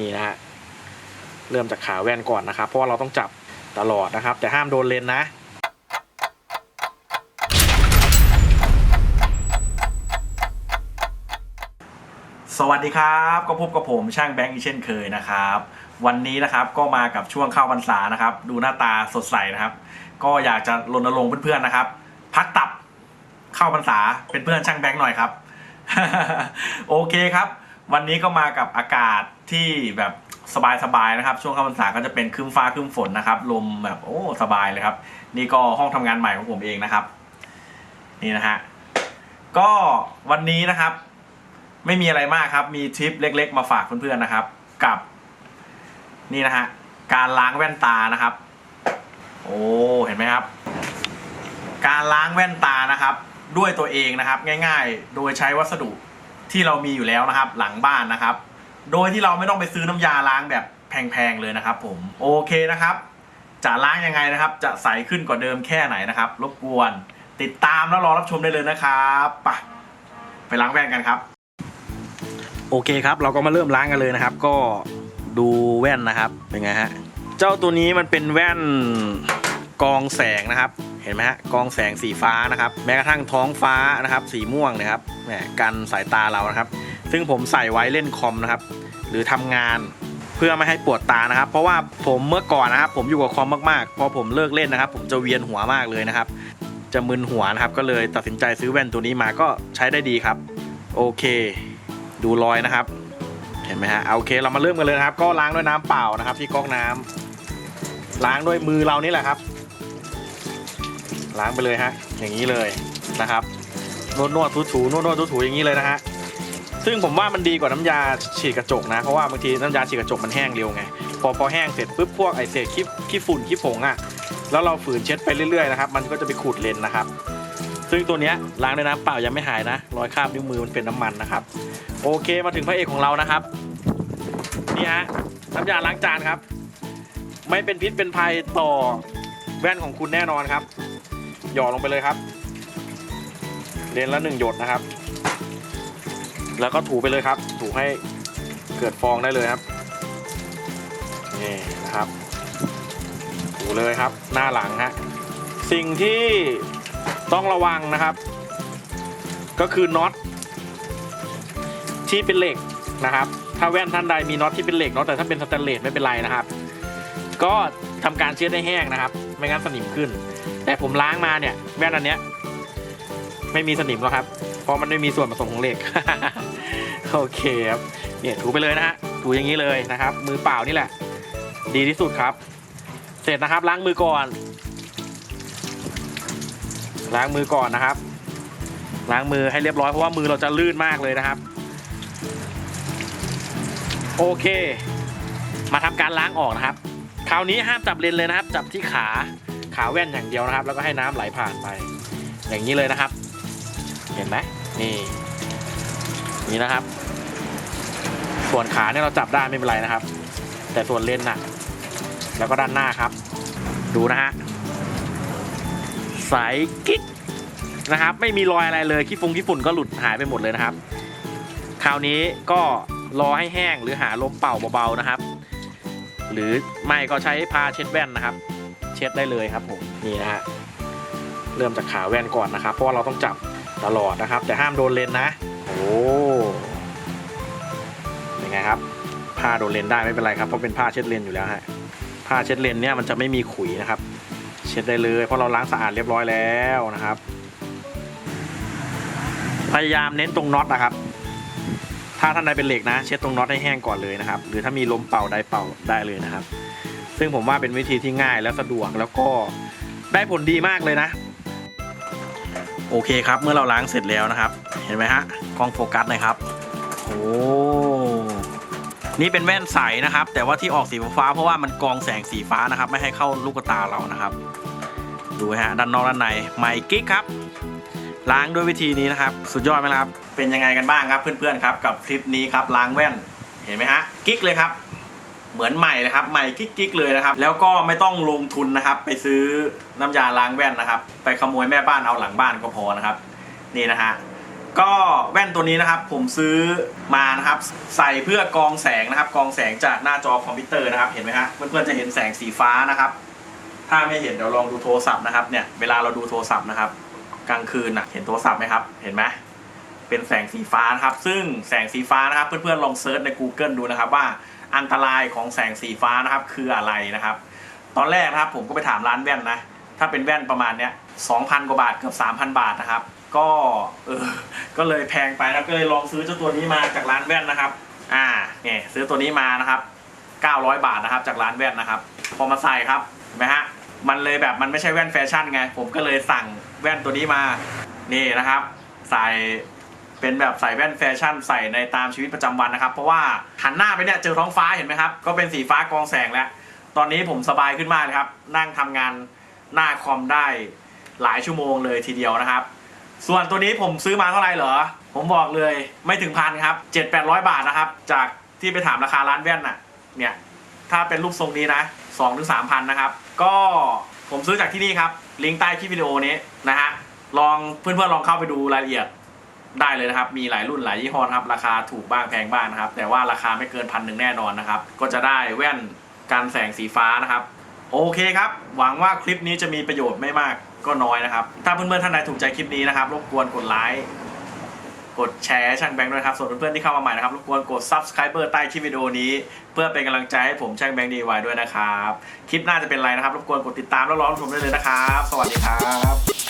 นี่นะฮะเริ่มจากขาแว่นก่อนนะครับ เพราะว่าเราต้องจับตลอดนะครับ แต่ห้ามโดนเลนนะ สวัสดีครับก็พบกับผมช่างแบงค์อีกเช่นเคยนะครับ วันนี้นะครับก็มากับช่วงเข้าพรรษานะครับ ดูหน้าตาสดใสนะครับ ก็อยากจะรณรงค์เพื่อนๆนะครับ พักตับเข้าพรรษาเป็นเพื่อนช่างแบงค์หน่อยครับ โอเคครับ วันนี้ก็มากับอากาศที่แบบสบายๆนะครับ ช่วงเข้าพรรษาก็จะเป็นครึ้มฟ้าครึ้มฝนนะครับลมแบบโอ้สบายเลยครับ นี่ก็ห้องทำงานใหม่ของผมเองนะครับ นี่นะฮะก็วันนี้นะครับ ไม่มีอะไรมากครับ มีทริปเล็ก ๆ มาฝากเพื่อนๆนะครับ กับนี่นะฮะการล้างแว่นตานะครับ โอ้เห็นไหมครับ การล้างแว่นตานะครับ ด้วยตัวเองนะครับ ง่าย ๆ โดยใช้วัสดุ ที่เรามีอยู่แล้วนะครับ หลังบ้านนะครับ โดยที่เราไม่ต้องไปซื้อน้ำยาล้างแบบแพงๆเลยนะครับ ผมโอเคนะครับ จะล้างยังไงนะครับ จะใสขึ้นกว่าเดิมแค่ไหนนะครับ รบกวน ติดตามแล้วรอรับชมได้เลยนะครับไปไปล้างแว่นกันครับ โอเคครับ เราก็มาเริ่มล้างกันเลยนะครับ ก็ดูแว่นนะครับเป็นไงฮะเจ้าตัวนี้มันเป็นแว่นกองแสงนะครับ เห็นไหมฮะกองแสงสีฟ้านะครับ แม้กระทั่งท้องฟ้านะครับ สีม่วงนะครับแหมกันสายตาเรานะครับ ซึ่งผมใส่ไว้เล่นคอมนะครับ หรือทำงานเพื่อไม่ให้ปวดตานะครับ เพราะว่าผมเมื่อก่อนนะครับ ผมอยู่กับคอมมากๆ พอผมเลิกเล่นนะครับ ผมจะเวียนหัวมากเลยนะครับ จะมึนหัวนะครับ ก็เลยตัดสินใจซื้อแว่นตัวนี้มาก็ใช้ได้ดีครับ โอเค ดูรอยนะครับ เห็นไหมฮะโอเค เรามาเริ่มกันเลยนะครับ ก็ล้างด้วยน้ำเปล่านะครับ ที่ก๊อกน้ำล้างด้วยมือเรานี่แหละครับ ล้างไปเลยฮะ อย่างนี้เลยนะครับนวดนวดถูถูนวดนวดถูถูอย่างนี้เลยนะฮะซึ่งผมว่ามันดีกว่าน้ำยาฉีดกระจกนะเพราะว่าบางทีน้ำยาฉีดกระจกมันแห้งเร็วไงพอพอแห้งเสร็จปุ๊บพวกไอเศษขี้ขี้ฝุ่นขี้ผงอะแล้วเราฝืนเช็ดไปเรื่อยๆนะครับมันก็จะไปขูดเลนนะครับ ซึ่งตัวเนี้ยล้างด้วยน้ำเปล่ายังไม่หายนะรอยคราบนิ้วมือมันเป็นน้ำมันนะครับ โอเคมาถึงพระเอกของเรานะครับนี่ฮะน้ำยาล้างจานครับ ไม่เป็นพิษเป็นภัยต่อแว่นของคุณแน่นอนครับ หยอดลงไปเลยครับเลนละหนึ่งหยดนะครับ แล้วก็ถูไปเลยครับ ถูให้เกิดฟองได้เลยครับนี่นะครับ ถูเลยครับ หน้าหลังฮะสิ่งที่ต้องระวังนะครับ ก็คือน็อตที่เป็นเหล็กนะครับ ถ้าแว่นท่านใดมีน็อตที่เป็นเหล็กเนาะแต่ถ้าเป็นสแตนเลสไม่เป็นไรนะครับ ก็ทำการเช็ดให้แห้งนะครับ ไม่งั้นสนิมขึ้น แต่ผมล้างมาเนี่ยแว่นอันเนี้ย ไม่มีสนิมแล้วครับ เพราะมันไม่มีส่วนผสมของเหล็ก โอเคครับเนี่ยถูไปเลยนะฮะถูอย่างนี้เลยนะครับ มือเปล่านี่แหละ ดีที่สุดครับ เสร็จนะครับล้างมือก่อน ล้างมือก่อนนะครับ ล้างมือให้เรียบร้อยเพราะว่ามือเราจะลื่นมากเลยนะครับ โอเค มาทำการล้างออกนะครับ คราวนี้ห้ามจับเลนเลยนะครับ จับที่ขา ขาแว่นอย่างเดียวนะครับ แล้วก็ให้น้ำไหลผ่านไป อย่างนี้เลยนะครับ เห็นไหมนี่นี่นะครับ ส่วนขาเนี่ยเราจับได้ไม่เป็นไรนะครับ แต่ส่วนเลนน่ะ แล้วก็ด้านหน้าครับ ดูนะฮะใสกิ๊กนะครับ ไม่มีรอยอะไรเลยขี้ฟงขี้ฝุ่นก็หลุดหายไปหมดเลยนะครับ คราวนี้ก็รอให้แห้งหรือหาลมเป่าเบาๆนะครับ หรือไม่ก็ใช้พาเช็ดแว่นนะครับ เช็ดได้เลยครับผมนี่นะฮะเริ่มจากขาแว่นก่อนนะครับ เพราะว่าเราต้องจับตลอดนะครับ แต่ห้ามโดนเลนนะ โอ้ยังไงครับ ผ้าโดนเลนได้ไม่เป็นไรครับเพราะเป็นผ้าเช็ดเลนอยู่แล้วฮะผ้าเช็ดเลนเนี่ยมันจะไม่มีขุยนะครับ เช็ดได้เลยเพราะเราล้างสะอาดเรียบร้อยแล้วนะครับ พยายามเน้นตรงน็อตนะครับ ถ้าท่านใดเป็นเหล็กนะ เช็ดตรงน็อตให้แห้งก่อนเลยนะครับ หรือถ้ามีลมเป่าได้เป่าได้เลยนะครับ ซึ่งผมว่าเป็นวิธีที่ง่ายและสะดวกแล้วก็ได้ผลดีมากเลยนะ โอเคครับเมื่อเราล้างเสร็จแล้วนะครับ เห็นไหมฮะกล้องโฟกัสนะครับโอ้นี่เป็นแว่นใสนะครับ แต่ว่าที่ออกสีฟ้าเพราะว่ามันกองแสงสีฟ้านะครับ ไม่ให้เข้าลูกตาเรานะครับ ดูฮะด้านนอกด้านในไมกิ๊กครับ ล้างด้วยวิธีนี้นะครับ สุดยอดไหมครับ เป็นยังไงกันบ้างครับเพื่อนๆครับ กับคลิปนี้ครับล้างแว่นเห็นไหมฮะกิ๊กเลยครับ เหมือนใหม่เลยครับใหม่กิ๊กๆเลยนะครับ แล้วก็ไม่ต้องลงทุนนะครับ ไปซื้อน้ำยาล้างแว่นนะครับ ไปขโมยแม่บ้านเอาหลังบ้านก็พอนะครับ นี่นะฮะก็แว่นตัวนี้นะครับ ผมซื้อมานะครับ ใส่เพื่อกองแสงนะครับ กองแสงจากหน้าจอคอมพิวเตอร์นะครับเห็นไหมฮะเพื่อนๆจะเห็นแสงสีฟ้านะครับ ถ้าไม่เห็นเดี๋ยวลองดูโทรศัพท์นะครับเนี่ยเวลาเราดูโทรศัพท์นะครับ กลางคืนน่ะเห็นโทรศัพท์ไหมครับ เห็นไหมเป็นแสงสีฟ้านะครับ ซึ่งแสงสีฟ้านะครับ เพื่อนๆลองเซิร์ชใน Google ดูนะครับว่า อันตรายของแสงสีฟ้านะครับ คืออะไรนะครับ ตอนแรกนะครับผมก็ไปถามร้านแว่นนะ ถ้าเป็นแว่นประมาณเนี้ย2,000กว่าบาทเกือบ3,000บาทนะครับ ก็เออก็เลยแพงไปนะครับก็เลยลองซื้อเจ้าตัวนี้มาจากร้านแว่นนะครับ อ่าเนี่ยซื้อตัวนี้มานะครับ900บาทนะครับ จากร้านแว่นนะครับ พอมาใส่ครับเห็นไหมฮะมันเลยแบบมันไม่ใช่แว่นแฟชั่นไง ผมก็เลยสั่งแว่นตัวนี้มา นี่นะครับ ใส่ เป็นแบบใส่แว่นแฟชั่นใส่ในตามชีวิตประจำวันนะครับ เพราะว่าหันหน้าไปเนี่ยเจอท้องฟ้าเห็นไหมครับ ก็เป็นสีฟ้ากองแสงแล้ว ตอนนี้ผมสบายขึ้นมากครับ นั่งทำงานหน้าคอมได้หลายชั่วโมงเลยทีเดียวนะครับ ส่วนตัวนี้ผมซื้อมาเท่าไหร่เหรอ ผมบอกเลยไม่ถึงพันครับเจ็ดแปดร้อยบาทนะครับ จากที่ไปถามราคาร้านแว่นน่ะ เนี่ย ถ้าเป็นรูปทรงนี้นะสองถึงสามพันนะครับ ก็ผมซื้อจากที่นี่ครับ ลิงก์ใต้คลิปวิดีโอนี้นะฮะ ลองเพื่อนๆลองเข้าไปดูรายละเอียด ได้เลยนะครับ มีหลายรุ่นหลายยี่ห้อครับ ราคาถูกบ้างแพงบ้างนะครับ แต่ว่าราคาไม่เกินพันหนึ่งแน่นอนนะครับ ก็จะได้แว่นกันแสงสีฟ้านะครับ โอเคครับ หวังว่าคลิปนี้จะมีประโยชน์ไม่มากก็น้อยนะครับ ถ้าเพื่อนๆท่านใดถูกใจคลิปนี้นะครับ รบกวนกดไลค์ กดแชร์ช่างแบงค์ด้วยครับ ส่วนเพื่อนๆที่เข้ามาใหม่นะครับ รบกวนกด subscriber ใต้คลิปวิดีโอนี้ เพื่อเป็นกำลังใจให้ผมช่างแบงค์ดีไวด้วยนะครับ คลิปหน้าจะเป็นอะไรนะครับ รบกวนกดติดตามแล้วรอรับชมได้เลยนะครับ สวัสดีครับ